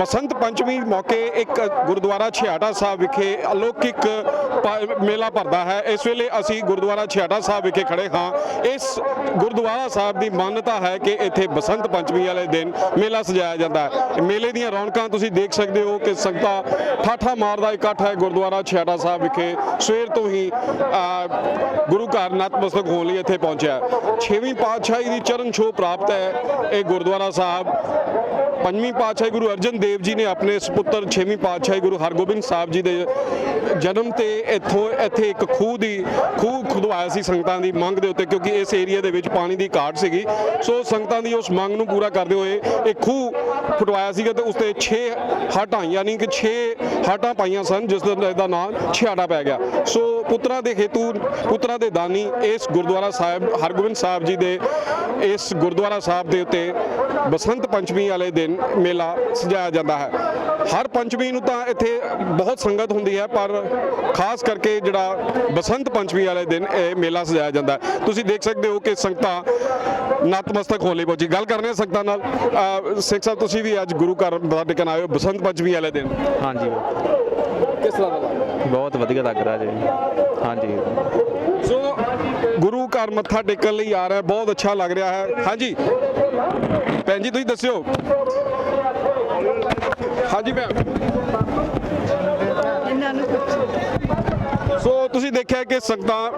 ਬਸੰਤ ਪੰਚਮੀ ਮੌਕੇ ਇੱਕ ਗੁਰਦੁਆਰਾ ਛਿਆਟਾ ਸਾਹਿਬ ਵਿਖੇ ਅਲੌਕਿਕ ਪ- ਮੇਲਾ ਭਰਦਾ ਹੈ। ਇਸ ਵੇਲੇ ਅਸੀਂ ਗੁਰਦੁਆਰਾ ਛਿਆਟਾ ਸਾਹਿਬ ਵਿਖੇ ਖੜੇ ਹਾਂ। ਇਸ ਗੁਰਦੁਆਰਾ ਸਾਹਿਬ ਦੀ ਮਾਨਤਾ ਹੈ ਕਿ ਇੱਥੇ ਬਸੰਤ ਪੰਚਮੀ ਵਾਲੇ ਦਿਨ ਮੇਲਾ ਸਜਾਇਆ ਜਾਂਦਾ ਹੈ। ਮੇਲੇ ਦੀਆਂ ਰੌਣਕਾਂ ਤੁਸੀਂ ਦੇਖ ਸਕਦੇ ਹੋ ਕਿ ਸੰਗਤਾਂ ਠਾਠਾ ਮਾਰਦਾ ਇਕੱਠ ਹੈ ਗੁਰਦੁਆਰਾ ਛਿਆਟਾ ਸਾਹਿਬ ਵਿਖੇ। ਸਵੇਰ ਤੋਂ ਹੀ ਗੁਰੂ ਘਰ ਨਤਮਸਤਕ ਹੋਣ ਲਈ ਇੱਥੇ ਪਹੁੰਚਿਆ ਛੇਵੀਂ ਪਾਤਸ਼ਾਹੀ ਦੀ ਚਰਨ ਛੋਹ ਪ੍ਰਾਪਤ ਹੈ ਇਹ ਗੁਰਦੁਆਰਾ ਸਾਹਿਬ। ਪੰਜਵੀਂ ਪਾਤਸ਼ਾਹੀ ਗੁਰੂ ਅਰਜਨ ਦੇਵ ਜੀ ਨੇ ਆਪਣੇ ਸੁਪੁੱਤਰ ਛੇਵੀਂ ਪਾਤਸ਼ਾਹੀ ਗੁਰੂ ਹਰਗੋਬਿੰਦ ਸਾਹਿਬ ਜੀ ਦੇ ਜਨਮ ਤੇ ਇੱਥੋਂ ਇੱਥੇ ਇੱਕ ਖੂਹ ਦੀ, ਖੂਹ ਖੁਦਵਾਇਆ ਸੀ ਸੰਗਤਾਂ ਦੀ ਮੰਗ ਦੇ ਉੱਤੇ ਕਿਉਂਕਿ ਇਸ ਏਰੀਆ ਦੇ ਵਿੱਚ ਪਾਣੀ ਦੀ ਘਾਟ ਸੀਗੀ। ਸੋ ਸੰਗਤਾਂ ਦੀ ਉਸ ਮੰਗ ਨੂੰ ਪੂਰਾ ਕਰਦੇ ਹੋਏ ਇਹ ਖੂਹ ਫੁਟਵਾਇਆ ਸੀਗਾ ਤੇ ਉਸ ਤੇ 6 ਹਟਾਂ ਯਾਨੀ ਕਿ 6 ਹਟਾਂ ਪਾਈਆਂ ਸਨ, ਜਿਸ ਦਾ ਦਾ ਨਾਮ ਛਿਆੜਾ ਪੈ ਗਿਆ। ਸੋ ਪੁੱਤਰਾਂ ਦੇ ਹੇਤੂ, ਪੁੱਤਰਾਂ ਦੇ ਦਾਨੀ ਇਸ ਗੁਰਦੁਆਰਾ ਸਾਹਿਬ, ਹਰਗੋਬਿੰਦ ਸਾਹਿਬ ਜੀ ਦੇ ਇਸ ਗੁਰਦੁਆਰਾ ਸਾਹਿਬ ਦੇ ਉੱਤੇ ਬਸੰਤ ਪੰਚਮੀ ਵਾਲੇ ਦਿਨ ਮੇਲਾ ਸਜਾਇਆ ਜਾਂਦਾ ਹੈ। ਹਰ ਪੰਚਮੀ ਨੂੰ ਤਾਂ ਇੱਥੇ ਬਹੁਤ ਸੰਗਤ ਹੁੰਦੀ ਹੈ ਪਰ ਖਾਸ ਕਰਕੇ ਜਿਹੜਾ ਬਸੰਤ ਪੰਚਮੀ ਵਾਲੇ ਦਿਨ ਇਹ ਮੇਲਾ ਸਜਾਇਆ ਜਾਂਦਾ ਹੈ। ਤੁਸੀਂ ਦੇਖ ਸਕਦੇ ਹੋ ਕਿ ਸੰਗਤਾਂ ਨਤਮਸਤਕ ਹੋਣ ਲਈ ਪਹੁੰਚੀ। ਗੱਲ ਕਰਨੇ ਸੰਗਤਾਂ ਨਾਲ। ਸਿੱਖ ਸਾਹਿਬ ਤੁਸੀਂ ਵੀ ਅੱਜ ਗੁਰੂ ਘਰ ਮੱਥਾ ਟੇਕਣ ਆਏ ਹੋ ਬਸੰਤ ਪੰਚਮੀ ਵਾਲੇ ਦਿਨ। ਹਾਂਜੀ। ਕਿਸ ਤਰ੍ਹਾਂ ਦਾ ਬਹੁਤ ਵਧੀਆ ਲੱਗ ਰਿਹਾ ਜੀ। ਹਾਂਜੀ। ਸੋ ਗੁਰੂ ਘਰ ਮੱਥਾ ਟੇਕਣ ਲਈ ਆ ਰਿਹਾ ਬਹੁਤ ਅੱਛਾ ਲੱਗ ਰਿਹਾ ਹੈ। ਹਾਂਜੀ। ਭੈਣ ਜੀ ਤੁਸੀਂ ਦੱਸਿਓ। ਹਾਂਜੀ ਭੈਣ। ਇਹਨਾਂ ਨੂੰ ਸੋ ਤੁਸੀਂ ਦੇਖਿਆ ਕਿ ਸੰਗਤਾਂ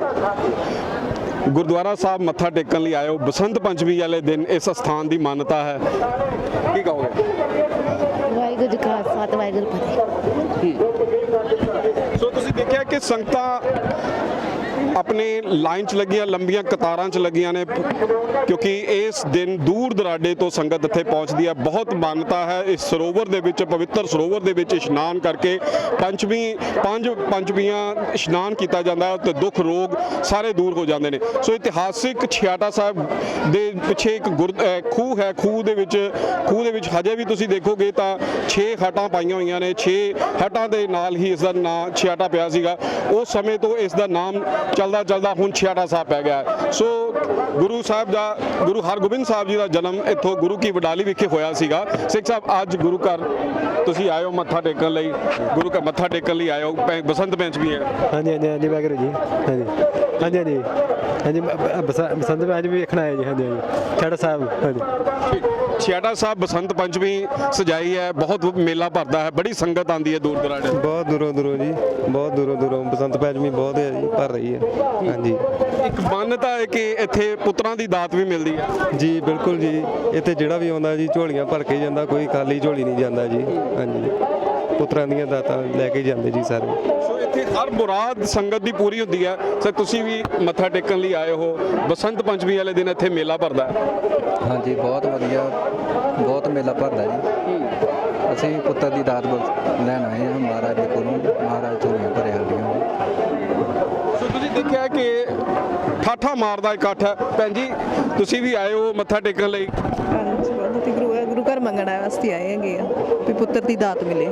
ਗੁਰਦੁਆਰਾ ਸਾਹਿਬ ਮੱਥਾ ਟੇਕਣ ਲਈ ਹੋ ਬਸੰਤ ਪੰਚਮੀ ਵਾਲੇ ਦਿਨ ਇਸ ਸਥਾਨ ਦੀ ਮਾਨਤਾ ਹੈ। ਕੀ ਕਹੋਗੇ? ਵਾਹਿਗੁਰੂ ਜੀ ਕਾ ਖਾਲਸਾ ਵਾਹਿਗੁਰੂ ਫਤਿਹ। ਸੋ ਤੁਸੀਂ ਦੇਖਿਆ ਕਿ ਸੰਗਤਾਂ ਆਪਣੇ ਲਾਈਨ 'ਚ ਲੱਗੀਆਂ, ਲੰਬੀਆਂ ਕਤਾਰਾਂ 'ਚ ਲੱਗੀਆਂ ਨੇ, ਕਿਉਂਕਿ ਇਸ ਦਿਨ ਦੂਰ ਦਰਾਡੇ ਤੋਂ ਸੰਗਤ ਇੱਥੇ ਪਹੁੰਚਦੀ ਹੈ। ਬਹੁਤ ਮਾਨਤਾ ਹੈ ਇਸ ਸਰੋਵਰ ਦੇ ਵਿੱਚ, ਪਵਿੱਤਰ ਸਰੋਵਰ ਦੇ ਵਿੱਚ ਇਸ਼ਨਾਨ ਕਰਕੇ ਪੰਚਮੀ ਪੰਜ ਪੰਚਮੀਆਂ ਇਸ਼ਨਾਨ ਕੀਤਾ ਜਾਂਦਾ ਹੈ ਤੇ ਦੁੱਖ ਰੋਗ ਸਾਰੇ ਦੂਰ ਹੋ ਜਾਂਦੇ ਨੇ। ਸੋ ਇਤਿਹਾਸਿਕ ਛਿਆਟਾ ਸਾਹਿਬ ਦੇ ਪਿੱਛੇ ਇੱਕ ਗੁਰ ਖੂਹ ਹੈ। ਖੂਹ ਦੇ ਵਿੱਚ, ਖੂਹ ਦੇ ਵਿੱਚ ਹਜੇ ਵੀ ਤੁਸੀਂ ਦੇਖੋਗੇ ਤਾਂ 6 ਹਟਾਂ ਪਾਈਆਂ ਹੋਈਆਂ ਨੇ। 6 ਹਟਾਂ ਦੇ ਨਾਲ ਹੀ ਇਸ ਦਾ ਨਾਮ ਛਿਆਟਾ ਪਿਆ ਸੀਗਾ। ਉਸ ਸਮੇਂ ਤੋਂ ਇਸ ਦਾ ਨਾਮ ਚੱਲਦਾ ਚੱਲਦਾ ਹੁਣ ਛਿਆਟਾ ਸਾਹਿਬ ਪੈ ਗਿਆ। ਸੋ ਗੁਰੂ ਸਾਹਿਬ ਦਾ ਗੁਰੂ ਹਰਗੋਬਿੰਦ ਸਾਹਿਬ ਜੀ ਦਾ ਜਨਮ ਇੱਥੋਂ ਗੁਰੂ ਕੀ ਵਡਾਲੀ ਵਿਖੇ ਹੋਇਆ ਸੀਗਾ। ਸਿੱਖ ਸਾਹਿਬ ਅੱਜ ਗੁਰੂ ਘਰ ਤੁਸੀਂ ਹੋ ਮੱਥਾ ਟੇਕਣ ਲਈ ਗੁਰੂ ਘਰ ਮੱਥਾ ਟੇਕਣ ਲਈ ਪੈ- ਬਸੰਤ ਪੰਚਮੀ ਹੈ। ਹਾਂਜੀ ਹਾਂਜੀ ਹਾਂਜੀ ਵਾਹਿਗੁਰੂ ਜੀ। ਹਾਂਜੀ ਹਾਂਜੀ ਹਾਂਜੀ। ਹਾਂਜੀ ਬਸੰਤ ਪੰਜ ਵੀ ਵੇਖਣਾ ਹੈ ਜੀ। ਹਾਂਜੀ ਹਾਂਜੀ। ਛੜਾ ਸਾਹਿਬ ਹਾਂਜੀ। ਛਿਆਟਾ ਸਾਹਿਬ ਬਸੰਤ ਪੰਚਮੀ ਸਜਾਈ ਹੈ ਬਹੁਤ ਮੇਲਾ ਭਰਦਾ ਹੈ ਬੜੀ ਸੰਗਤ ਆਂਦੀ ਹੈ ਦੂਰ ਦਰਾਡੇ ਤੋਂ। ਬਹੁਤ ਦੂਰੋਂ ਦੂਰੋਂ ਜੀ ਬਹੁਤ ਦੂਰੋਂ ਦੂਰੋਂ ਬਸੰਤ ਪੰਚਮੀ ਬਹੁਤ ਹੈ ਜੀ ਭਰ ਰਹੀ ਹੈ। ਹਾਂਜੀ। ਇੱਕ ਮਾਨਤਾ ਹੈ ਕਿ ਇੱਥੇ ਪੁੱਤਰਾਂ ਦੀ ਦਾਤ ਵੀ ਮਿਲਦੀ ਹੈ। ਜੀ ਬਿਲਕੁਲ ਜੀ ਇੱਥੇ ਜਿਹੜਾ ਵੀ ਆਉਂਦਾ ਜੀ ਝੋਲੀਆਂ ਭਰ ਕੇ ਜਾਂਦਾ ਕੋਈ ਖਾਲੀ ਝੋਲੀ ਨਹੀਂ ਜਾਂਦਾ ਜੀ। ਹਾਂਜੀ। ਪੁੱਤਰਾਂ ਦੀਆਂ ਦਾਤਾਂ ਲੈ ਕੇ ਜਾਂਦੇ ਜੀ ਸਾਰੇ। ਸੋ ਇੱਥੇ ਹਰ ਮੁਰਾਦ ਸੰਗਤ ਦੀ ਪੂਰੀ ਹੁੰਦੀ ਹੈ। ਸਰ ਤੁਸੀਂ ਵੀ ਮੱਥਾ ਟੇਕਣ ਲਈ ਆਏ ਹੋ। ਬਸੰਤ ਪੰਚਮੀ ਵਾਲੇ ਦਿਨ ਇੱਥੇ ਮੇਲਾ ਭਰਦਾ ਹੈ। ਹਾਂਜੀ ਬਹੁਤ ਵਧੀਆ ਬਹੁਤ ਮੇਲਾ ਭਰਦਾ ਜੀ। ਅਸੀਂ ਪੁੱਤਰ ਦੀ ਦਾਤ ਬਖਸ਼- ਲੈਣ ਆਏ ਹਾਂ ਮਹਾਰਾਜ ਦੇ ਕੋਲੋਂ। ਮਹਾਰਾਜ ਝੋਲੀਆਂ ਭਰਿਆ ਦੀਆਂ ਸੋ ਤੁਸੀਂ ਦੇਖਿਆ ਕਿ ਠਾਠਾ ਮਾਰਦਾ ਇਕੱਠ ਹੈ। ਭੈਣ ਜੀ ਤੁਸੀਂ ਵੀ ਆਏ ਹੋ ਮੱਥਾ ਟੇਕਣ ਲਈ ਹਾਂਜੀ ਬਹੁਤ ਹੀ ਗੁਰੂ ਗੁਰੂ ਘਰ ਮੰਗਣ ਵਾਸਤੇ ਆਏ ਹੈਗੇ ਆ ਵੀ ਪੁੱਤਰ ਦੀ ਦਾਤ ਮਿਲੇ।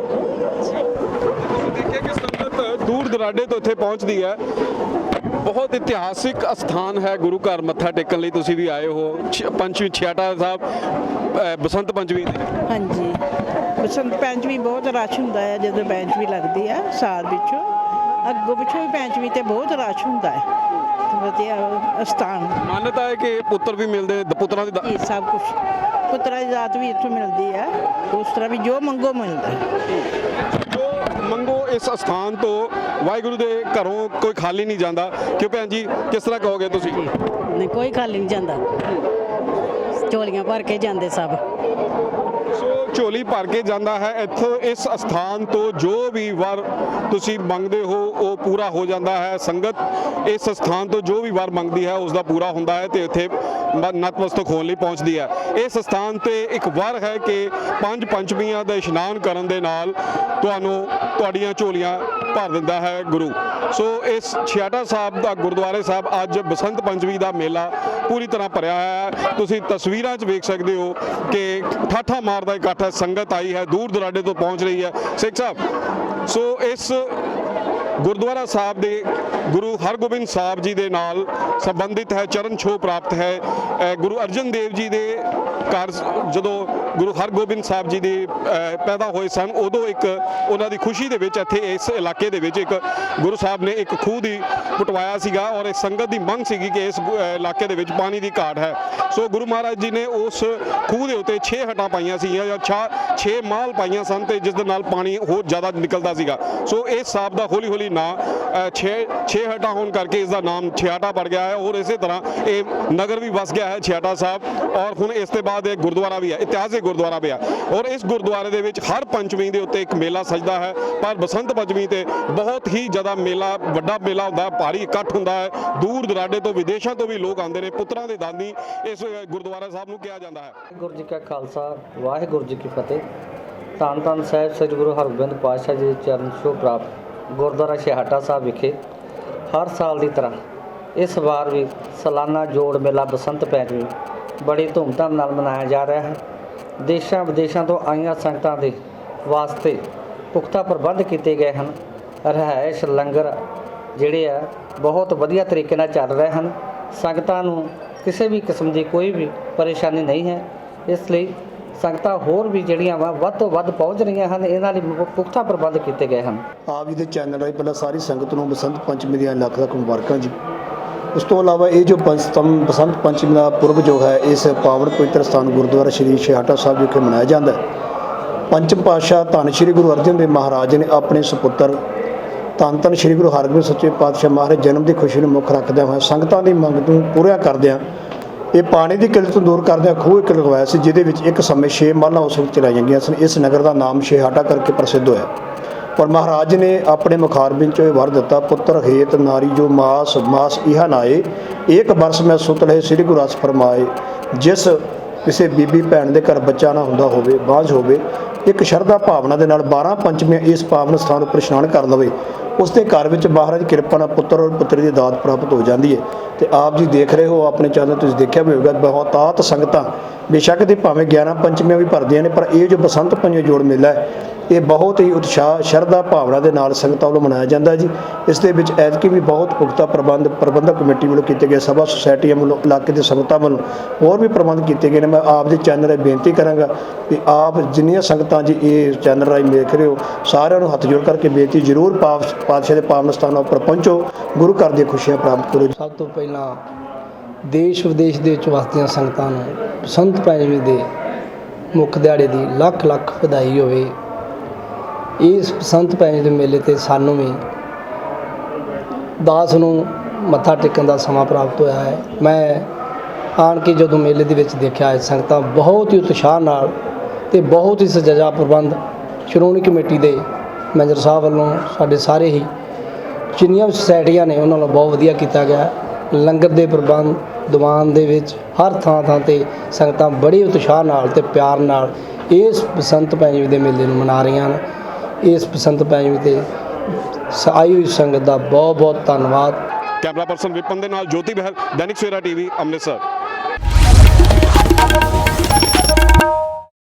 ਦੇਖਿਆ ਕਿ ਸੰਗਤ ਦੂਰ ਦਰਾਡੇ ਤੋਂ ਇੱਥੇ ਪਹੁੰਚਦੀ ਹੈ। ਬਹੁਤ ਇਤਿਹਾਸਿਕ ਸਥਾਨ ਹੈ ਗੁਰੂ ਘਰ ਮੱਥਾ ਟੇਕਣ ਲਈ ਤੁਸੀਂ ਵੀ ਆਏ ਹੋ। ਪੰਚਵੀ ਛਿਆਟਾ ਸਾਹਿਬ ਬਸੰਤ ਪੰਚਮੀ ਦੇ ਹਾਂਜੀ। ਬਸੰਤ ਪੰਚਮੀ ਬਹੁਤ ਰਸ਼ ਹੁੰਦਾ ਹੈ ਜਦੋਂ ਪੰਚਮੀ ਲੱਗਦੀ ਹੈ ਸਾਲ ਵਿੱਚੋਂ। ਅੱਗੋਂ ਪਿੱਛੋਂ ਵੀ ਪੰਚਮੀ ਤੇ ਬਹੁਤ ਰਸ਼ ਹੁੰਦਾ ਹੈ। ਵਧੀਆ ਸਥਾਨ ਮਾਨਤਾ ਹੈ ਕਿ ਪੁੱਤਰ ਵੀ ਮਿਲਦੇ ਪੁੱਤਰਾਂ ਦੀ ਸਭ ਕੁਝ ਪੁੱਤਰਾਂ ਦੀ ਦਾਤ ਵੀ ਇੱਥੋਂ ਮਿਲਦੀ ਹੈ। ਉਸ ਤਰ੍ਹਾਂ ਵੀ ਜੋ ਮੰਗੋ ਮਿਲਦਾ ਜੋ ਮੰਗੋ ਇਸ ਸਥਾਨ ਤੋਂ ਵਾਹਿਗੁਰੂ ਦੇ ਘਰੋਂ ਕੋਈ ਖਾਲੀ ਨਹੀਂ ਜਾਂਦਾ। ਕਿਉਂ ਭੈਣ ਜੀ ਕਿਸ ਤਰ੍ਹਾਂ ਕਹੋਗੇ ਤੁਸੀਂ? ਨਹੀਂ ਕੋਈ ਖਾਲੀ ਨਹੀਂ ਜਾਂਦਾ। ਝੋਲੀਆਂ ਭਰ ਕੇ ਜਾਂਦੇ ਸਭ। ਝੋਲੀ ਭਰ ਕੇ ਜਾਂਦਾ ਹੈ। ਇੱਥੋਂ ਇਸ ਸਥਾਨ ਤੋਂ ਜੋ ਵੀ ਵਰ ਤੁਸੀਂ ਮੰਗਦੇ ਹੋ, ਉਹ ਪੂਰਾ ਹੋ ਜਾਂਦਾ ਹੈ। ਸੰਗਤ ਇਸ ਸਥਾਨ ਤੋਂ ਜੋ ਵੀ ਵਰ ਮੰਗਦੀ ਹੈ ਉਸ ਦਾ ਪੂਰਾ ਹੁੰਦਾ ਹੈ ਤੇ ਇੱਥੇ ਨਤਮਸਤਕ ਹੋਣ ਲਈ ਪਹੁੰਚਦੀ ਹੈ। ਇਸ ਸਥਾਨ ਤੇ ਇੱਕ ਵਰ ਹੈ ਕਿ ਪੰਜ ਪੰਚਮੀਆਂ ਦਾ ਇਸ਼ਨਾਨ ਕਰਨ ਦੇ ਨਾਲ ਤੁਹਾਨੂੰ ਤੁਹਾਡੀਆਂ ਝੋਲੀਆਂ ਭਰ ਦਿੰਦਾ ਹੈ ਗੁਰੂ। ਸੋ ਇਸ ਛਿਆਟਾ ਸਾਹਿਬ ਦਾ ਗੁਰਦੁਆਰੇ ਸਾਹਿਬ ਅੱਜ ਬਸੰਤ ਪੰਚਮੀ ਦਾ ਮੇਲਾ ਪੂਰੀ ਤਰ੍ਹਾਂ ਭਰਿਆ ਹੈ। ਤੁਸੀਂ ਤਸਵੀਰਾਂ 'ਚ ਵੇਖ ਸਕਦੇ ਹੋ ਕਿ ਠਾਠਾ ਮਾਰਦਾ ਇਕੱਠ ਹੈ ਸੰਗਤ ਆਈ ਹੈ, ਦੂਰ ਦੁਰਾਡੇ ਤੋਂ ਪਹੁੰਚ ਰਹੀ ਹੈ। ਸਿੱਖ ਸਾਹਿਬ, ਸੋ ਇਸ ਗੁਰਦੁਆਰਾ ਸਾਹਿਬ ਦੇ ਗੁਰੂ ਹਰਗੋਬਿੰਦ ਸਾਹਿਬ ਜੀ ਦੇ ਨਾਲ ਸੰਬੰਧਿਤ ਹੈ, ਚਰਨ ਛੋਹ ਪ੍ਰਾਪਤ ਹੈ। ਗੁਰੂ ਅਰਜਨ ਦੇਵ ਜੀ ਦੇ ਘਰ ਜਦੋਂ ਗੁਰੂ ਹਰਗੋਬਿੰਦ ਸਾਹਿਬ ਜੀ ਦੇ ਪੈਦਾ ਹੋਏ ਸਨ, ਉਦੋਂ ਇੱਕ ਉਹਨਾਂ ਦੀ ਖੁਸ਼ੀ ਦੇ ਵਿੱਚ ਇੱਥੇ ਇਸ ਇਲਾਕੇ ਦੇ ਵਿੱਚ ਇੱਕ ਗੁਰੂ ਸਾਹਿਬ ਨੇ ਇੱਕ ਖੂਹ ਦੀ ਪੁਟਵਾਇਆ ਸੀਗਾ ਔਰ ਇਹ ਸੰਗਤ ਦੀ ਮੰਗ ਸੀਗੀ ਕਿ ਇਸ ਇਲਾਕੇ ਦੇ ਵਿੱਚ ਪਾਣੀ ਦੀ ਘਾਟ ਹੈ। ਸੋ ਗੁਰੂ ਮਹਾਰਾਜ ਜੀ ਨੇ ਉਸ ਖੂਹ ਦੇ ਉੱਤੇ 6 ਹਟਾਂ ਪਾਈਆਂ ਸੀਗੀਆਂ ਜਾਂ 6 ਮਾਲ ਪਾਈਆਂ ਸਨ ਤੇ ਜਿਸ ਦੇ ਨਾਲ ਪਾਣੀ ਹੋਰ ਜ਼ਿਆਦਾ ਨਿਕਲਦਾ ਸੀਗਾ। ਸੋ ਇਸ ਸਾਹਿਬ ਦਾ ਹੌਲੀ ਹੌਲੀ ਨਾਂ 6 6 ਹਟਾ ਹੋਣ ਕਰਕੇ ਇਸ ਦਾ ਨਾਮ ਛਿਆਟਾ ਪੜ ਗਿਆ ਹੈ ਔਰ ਇਸੇ ਤਰ੍ਹਾਂ ਇਹ ਨਗਰ ਵੀ ਵਸ ਗਿਆ ਹੈ ਛਿਆਟਾ ਸਾਹਿਬ ਔਰ ਹੁਣ ਇਸ ਦੇ ਬਾਅਦ ਇੱਕ ਗੁਰਦੁਆਰਾ ਵੀ ਹੈ, ਇਤਿਹਾਸਿਕ ਗੁਰਦੁਆਰਾ ਵੀ ਹੈ ਔਰ ਇਸ ਗੁਰਦੁਆਰੇ ਦੇ ਵਿੱਚ ਹਰ ਪੰਚਮੀ ਦੇ ਉੱਤੇ ਇੱਕ ਮੇਲਾ ਸਜਦਾ ਹੈ ਪਰ ਬਸੰਤ ਪੰਚਮੀ ਤੇ ਬਹੁਤ ਹੀ ਜ਼ਿਆਦਾ ਮੇਲਾ, ਵੱਡਾ ਮੇਲਾ ਹੁੰਦਾ ਹੈ, ਭਾਰੀ ਇਕੱਠ ਹੁੰਦਾ ਹੈ, ਦੂਰ ਦਰਾਡੇ ਤੋਂ ਵਿਦੇਸ਼ਾਂ ਤੋਂ ਵੀ ਲੋਕ ਆਉਂਦੇ ਨੇ, ਪੁੱਤਰਾਂ ਦੇ ਦਾਨੀ ਇਸ ਗੁਰਦੁਆਰਾ ਸਾਹਿਬ ਨੂੰ ਕਿਹਾ ਜਾਂਦਾ ਹੈ। ਵਾਹਿਗੁਰੂ ਜੀ ਕਾ ਖਾਲਸਾ, ਵਾਹਿਗੁਰੂ ਜੀ ਕੀ ਫਤਿਹ। ਧੰਨ ਧੰਨ ਸਾਹਿਬ ਸ੍ਰੀ ਗੁਰੂ ਹਰਗੋਬਿੰਦ ਪਾਤਸ਼ਾਹ ਜੀ ਦੇ ਚਰਨ ਛੋਹ ਪ੍ਰਾਪਤ ਗੁਰਦੁਆਰਾ ਛੇਹਰਟਾ ਸਾਹਿਬ ਵਿਖੇ ਹਰ ਸਾਲ ਦੀ ਤਰ੍ਹਾਂ ਇਸ ਵਾਰ ਵੀ ਸਾਲਾਨਾ ਜੋੜ ਮੇਲਾ ਬਸੰਤ ਪੰਚਮੀ ਬੜੀ ਧੂਮਧਾਮ ਨਾਲ ਮਨਾਇਆ ਜਾ ਰਿਹਾ ਹੈ। ਦੇਸ਼ਾਂ ਵਿਦੇਸ਼ਾਂ ਤੋਂ ਆਈਆਂ ਸੰਗਤਾਂ ਦੇ ਵਾਸਤੇ ਪੁਖਤਾ ਪ੍ਰਬੰਧ ਕੀਤੇ ਗਏ ਹਨ। ਰਹਿائش ਲੰਗਰ ਜਿਹੜੇ ਆ, ਬਹੁਤ ਵਧੀਆ ਤਰੀਕੇ ਨਾਲ ਚੱਲ ਰਹੇ ਹਨ। ਸੰਗਤਾਂ ਨੂੰ ਕਿਸੇ ਵੀ ਕਿਸਮ ਦੀ ਕੋਈ ਵੀ ਪਰੇਸ਼ਾਨੀ ਨਹੀਂ ਹੈ। ਇਸ ਲਈ ਸੰਗਤਾਂ ਹੋਰ ਵੀ ਜਿਹੜੀਆਂ ਵਾ ਵੱਧ ਤੋਂ ਵੱਧ ਪਹੁੰਚ ਰਹੀਆਂ ਹਨ, ਇਹਨਾਂ ਲਈ ਪੁਖਤਾ ਪ੍ਰਬੰਧ ਕੀਤੇ ਗਏ ਹਨ। ਆਪ ਜੀ ਦੇ ਚੈਨਲ ਰਾਹੀਂ ਪਹਿਲਾਂ ਸਾਰੀ ਸੰਗਤ ਨੂੰ ਬਸੰਤ ਪੰਚਮੀ ਦੀਆਂ ਲੱਖ ਲੱਖ ਮੁਬਾਰਕਾਂ ਜੀ। ਉਸ ਤੋਂ ਇਲਾਵਾ ਇਹ ਜੋ ਪੰਚਤਮ ਬਸੰਤ ਪੰਚਮੀ ਦਾ ਪੁਰਬ ਜੋ ਹੈ, ਇਸ ਪਾਵਨ ਪਵਿੱਤਰ ਸਥਾਨ ਗੁਰਦੁਆਰਾ ਸ਼੍ਰੀ ਸ਼ਹਾਟਾ ਸਾਹਿਬ ਵਿਖੇ ਮਨਾਇਆ ਜਾਂਦਾ ਹੈ। ਪੰਚਮ ਪਾਤਸ਼ਾਹ ਧੰਨ ਸ਼੍ਰੀ ਗੁਰੂ ਅਰਜਨ ਦੇਵ ਮਹਾਰਾਜ ਨੇ ਆਪਣੇ ਸੁਪੁੱਤਰ ਧੰਨ ਧੰਨ ਸ਼੍ਰੀ ਗੁਰੂ ਹਰਗੋਬਿੰਦ ਸੱਚੇ ਪਾਤਸ਼ਾਹ ਮਹਾਰਾਜ ਜਨਮ ਦੀ ਖੁਸ਼ੀ ਨੂੰ ਮੁੱਖ ਰੱਖਦਿਆਂ ਹੋਇਆ ਸੰਗਤਾਂ ਦੀ ਮੰਗ ਨੂੰ ਪੂਰਾ ਕਰਦਿਆਂ ਇਹ ਪਾਣੀ ਦੀ ਕਿੱਲਤ ਨੂੰ ਦੂਰ ਕਰਦਿਆਂ ਖੂਹ ਇੱਕ ਲਗਵਾਇਆ ਸੀ, ਜਿਹਦੇ ਵਿੱਚ ਇੱਕ ਸਮੇਂ ਛੇ ਮਾਲਾਂ ਉਸ ਵਕਤ ਚਲਾਈਆਂ ਗਈਆਂ ਸਨ। ਇਸ ਨਗਰ ਦਾ ਨਾਮ ਛੇਹਾਟਾ ਕਰਕੇ ਪ੍ਰਸਿੱਧ ਹੋਇਆ। ਪਰ ਮਹਾਰਾਜ ਨੇ ਆਪਣੇ ਮੁਖਾਰਬਿੰਦ ਚੋਂ ਇਹ ਵਰ ਦਿੱਤਾ, ਪੁੱਤਰ ਹੇਤ ਨਾਰੀ ਜੋ ਮਾਸ ਮਾਸ ਇਹਾ ਨਾਏ ਇੱਕ ਬਰਸ ਮੈਂ ਸੁਤ ਲਏ ਸ੍ਰੀ ਗੁਰੂ ਰਸ ਫਰਮਾਏ, ਜਿਸ ਕਿਸੇ ਬੀਬੀ ਭੈਣ ਦੇ ਘਰ ਬੱਚਾ ਨਾ ਹੁੰਦਾ ਹੋਵੇ, ਬਾਝ ਹੋਵੇ ਇੱਕ ਸ਼ਰਧਾ ਭਾਵਨਾ ਦੇ ਨਾਲ 12 ਪੰਚਮੀਆਂ ਇਸ ਪਾਵਨ ਸਥਾਨ ਉੱਪਰ ਇਸ਼ਨਾਨ ਕਰ ਲਵੇ। ਉਸ ਦੇ ਘਰ ਵਿੱਚ ਮਹਾਰਾਜ ਕਿਰਪਾ ਨਾਲ ਪੁੱਤਰ ਔਰ ਪੁੱਤਰੀ ਦੀ ਦਾਤ ਪ੍ਰਾਪਤ ਹੋ ਜਾਂਦੀ ਹੈ ਤੇ ਆਪ ਜੀ ਦੇਖ ਰਹੇ ਹੋ, ਆਪਣੇ ਚੈਨਲ ਤੁਸੀਂ ਦੇਖਿਆ ਵੀ ਹੋਵੇਗਾ ਬਹੁਤਾਤ ਸੰਗਤਾਂ ਬੇਸ਼ੱਕ ਦੇ ਭਾਵੇਂ 11 ਪੰਚਮੀਆਂ ਵੀ ਭਰਦੀਆਂ ਨੇ, ਪਰ ਇਹ ਜੋ ਬਸੰਤ ਪੰਜਵੇਂ ਜੋੜ ਮੇਲਾ ਹੈ ਇਹ ਬਹੁਤ ਹੀ ਉਤਸ਼ਾਹ ਸ਼ਰਧਾ ਭਾਵਨਾ ਦੇ ਨਾਲ ਸੰਗਤਾਂ ਵੱਲੋਂ ਮਨਾਇਆ ਜਾਂਦਾ ਜੀ। ਇਸ ਦੇ ਵਿੱਚ ਐਤਕੀ ਵੀ ਬਹੁਤ ਪੁਖਤਾ ਪ੍ਰਬੰਧ, ਪ੍ਰਬੰਧਕ ਕਮੇਟੀ ਵੱਲੋਂ ਕੀਤੇ ਗਏ ਸਭਾ ਸੁਸਾਇਟੀਆਂ ਵੱਲੋਂ, ਇਲਾਕੇ ਦੇ ਸੰਗਤਾਂ ਵੱਲੋਂ ਹੋਰ ਵੀ ਪ੍ਰਬੰਧ ਕੀਤੇ ਗਏ ਨੇ। ਮੈਂ ਆਪ ਦੇ ਚੈਨਲ ਰਾਹੀਂ ਬੇਨਤੀ ਕਰਾਂਗਾ ਕਿ ਆਪ ਜਿੰਨੀਆਂ ਸੰਗਤਾਂ ਜੀ ਇਹ ਚੈਨਲ ਰਾਹੀਂ ਦੇਖ ਰਹੇ ਹੋ, ਸਾਰਿਆਂ ਨੂੰ ਹੱਥ ਜੋੜ ਕਰਕੇ ਬੇਨਤੀ ਜ਼ਰੂਰ ਪਾਪ ਪਾਤਸ਼ਾਹ ਦੇ ਪਾਵਨ ਸਥਾਨਾਂ ਉੱਪਰ ਪਹੁੰਚੋ, ਗੁਰੂ ਘਰ ਦੀਆਂ ਖੁਸ਼ੀਆਂ ਪ੍ਰਾਪਤ ਕਰੋ ਸਭ ਤੋਂ ਪਹਿਲਾਂ ਦੇਸ਼ ਵਿਦੇਸ਼ ਦੇ ਵਿੱਚ ਵਸਦੀਆਂ ਸੰਗਤਾਂ ਨੂੰ, ਸੰਤ ਪੰਚਮੀ ਦੇ ਮੁੱਖ ਦਿਹਾੜੇ ਦੀ ਲੱਖ ਲੱਖ ਵਧਾਈ ਹੋਵੇ। ਇਸ ਬਸੰਤ ਪੰਚਮੀ ਦੇ ਮੇਲੇ ਤੇ ਸਾਨੂੰ ਵੀ ਦਾਸ ਨੂੰ ਮੱਥਾ ਟੇਕਣ ਦਾ ਸਮਾਂ ਪ੍ਰਾਪਤ ਹੋਇਆ ਹੈ। ਮੈਂ ਆਣ ਕੇ ਜਦੋਂ ਮੇਲੇ ਦੇ ਵਿੱਚ ਦੇਖਿਆ ਇਹ ਸੰਗਤਾਂ ਬਹੁਤ ਹੀ ਉਤਸ਼ਾਹ ਨਾਲ ਤੇ ਬਹੁਤ ਹੀ ਸਜਾ ਪ੍ਰਬੰਧ ਸ਼੍ਰੋਮਣੀ ਕਮੇਟੀ ਦੇ ਮੈਨੇਜਰ ਸਾਹਿਬ ਵੱਲੋਂ ਸਾਡੇ ਸਾਰੇ ਹੀ ਜਿੰਨੀਆਂ ਵੀ ਸੁਸਾਇਟੀਆਂ ਨੇ ਉਹਨਾਂ ਨੂੰ ਬਹੁਤ ਵਧੀਆ ਕੀਤਾ ਗਿਆ। ਲੰਗਰ ਦੇ ਪ੍ਰਬੰਧ, ਦੀਵਾਨ ਦੇ ਵਿੱਚ ਹਰ ਥਾਂ ਥਾਂ ਤੇ ਸੰਗਤਾਂ ਬੜੇ ਉਤਸ਼ਾਹ ਨਾਲ ਤੇ ਪਿਆਰ ਨਾਲ ਇਸ ਬਸੰਤ ਪੰਚਮੀ ਦੇ ਮੇਲੇ ਨੂੰ ਮਨਾ ਰਹੀਆਂ ਹਨ। ਇਸ ਬਸੰਤ ਪੰਚਮੀ ਤੇ ਸ- ਆਈ ਹੋਈ ਸੰਗਤ ਦਾ ਬਹੁਤ ਬਹੁਤ ਧੰਨਵਾਦ। ਕੈਮਰਾ ਪਰਸਨ ਵਿਪਨ ਦੇ ਨਾਲ ਜੋਤੀ ਬਹਿਲ ਦੈਨਿਕ ਸਵੇਰਾ ਟੀਵੀ, ਅੰਮ੍ਰਿਤਸਰ।